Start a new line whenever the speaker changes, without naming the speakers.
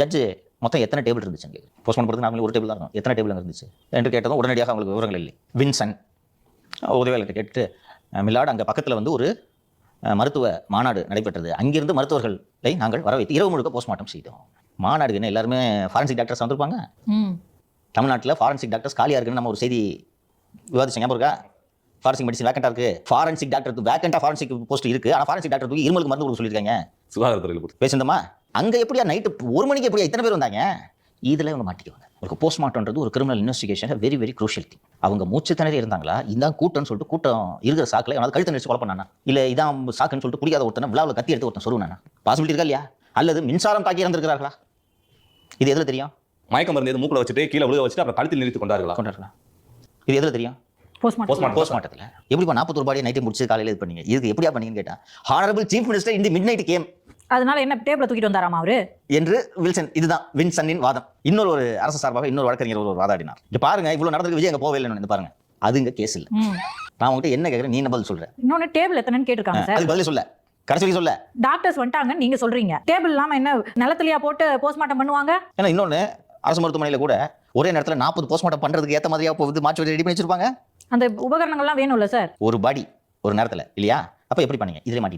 Judge மொத்தம் எத்தனை table இருந்துச்சு போஸ்ட்மார்ட்டம் போகிறது நார்மலி ஒரு டேபிள் தான் இருக்கும் எத்தனை டேபிள் இருந்துச்சு? என்று கேட்டதும் உடனடியாக அவங்களுக்கு விவரங்கள் இல்லை. வின்சன் உதவியாளர்கிட்ட கேட்டு மில்லாடு அங்கே பக்கத்தில் வந்து ஒரு மருத்துவ மாநாடு நடைபெற்றது. அங்கிருந்து மருத்துவர்களை நாங்கள் வர வைத்து இரவு முழுக்க போஸ்ட்மார்ட்டம் செய்தோம். மாநாடுக்கு என்ன எல்லாருமே ஃபாரன்சிக் டாக்டர்ஸ் வந்திருப்பாங்க?
ம்.
தமிழ்நாட்டில் ஃபாரன்சிக் டாக்டர்ஸ் காலியாக இருக்குன்னு நம்ம ஒரு செய்தி விவாதிச்சோம். ஞாபகம் இருக்கா? ஃபாரன்சிக் மெடிசன் வேக்கண்டா இருக்கு. ஃபாரன்சிக் டாக்டர் வேக்கண்டா ஃபாரன்சிக் போஸ்ட் இருக்கு. ஆனால் ஃபாரன்சிக் டாக்டர் தூக்கி இருமலுக்கு மருந்து கொடுக்க சொல்லியிருக்காங்க.
சுகாதாரத்துறையில்
பேசுந்தமா அங்கே எப்படியா நைட்டு ஒரு மணிக்கு எப்படியா இத்தனை பேர் வந்தாங்க? இதில் இவங்க மாட்டிக்குவாங்க. ஒரு போஸ்ட்மார்ட்டம்ன்றது ஒரு criminal investigation very very crucial thing அவங்க மூச்சு திணறி இருந்தாங்களா? இதான் கூட்டம்னு சொல்லிட்டு கூட்டம் இருக்கிற சாக்கில் எவனாவது கழுத்து நடிச்சு கொலை பண்ணானா? இல்லை இதான் சாக்குன்னு சொல்லிட்டு பிடிக்காத ஒருத்தனை விழாவில் கத்தி எடுத்து ஒருத்தன் சொல்லுவானா பாசிபிலிட்டி இருக்கா இல்லையா? அல்லது மின்சாரம் தாக்கி இறந்திருக்கிறார்களா? இது எதில் தெரியும்?
மயக்க மருந்து எது மூக்கில் வச்சுட்டு கீழே விழுக வச்சுட்டு அப்புறம் கழுத்தில் நிறுத்தி கொண்டார்களா?
கொண்டாடலாம் இது எதில் தெரியும். போஸ்ட்மார்ட்டத்தில் எப்படிப்பா நாற்பத்தொரு பாடியை நைட்டை முடிச்சு காலையில் இது பண்ணீங்க? இதுக்கு எப்படியா பண்ணீங்கன்னு கேட்டா ஹானரபிள் சீஃப் மினிஸ்டர் இந்த மிட் நைட் கேம்
அதனால என்ன டேபிள தூக்கிட்டு வந்தாராமா அவரு?
என்று வில்சன் இதுதான் வின்சனின் வாதம். இன்னொரு ஒரு அரசு சார்பாக இன்னொரு வழக்கறிஞர் ஒரு வாதாடினார். இங்க பாருங்க இவ்வளவு நடந்திருக்கு விஜய் அங்க போவே இல்லைன்னு பாருங்க. அது இங்க கேஸ் இல்ல. நான் உங்ககிட்ட என்ன கேட்கறேன் நீ என்ன பதில் சொல்ற?
இன்னொன்னு டேபிள் எத்தனைன்னு கேட்டிருக்காங்க சார்.
அதுக்கு பதில் சொல்ல. கடைசி சொல்ல.
டாக்டர்ஸ் வந்துட்டாங்கன்னு நீங்க சொல்றீங்க. டேபிள் இல்லாம என்ன நிலத்துலயா போட்டு போஸ்ட்மார்ட்டம் பண்ணுவாங்க?
ஏன்னா இன்னொன்னு அரசு மருத்துவமனையில கூட ஒரே நேரத்துல நாற்பது போஸ்ட்மார்ட்டம் பண்றதுக்கு ஏத்த மாதிரியா போகுது மாற்றி ரெடி பண்ணி வச்சிருப்பாங்க?
அந்த உபகரணங்கள்லாம் வேணும்ல சார்?
ஒரு பாடி ஒரு நேரத்துல இல்லையா? அப்ப எப்படி பண்ணீங்க? இதுல மாட்டி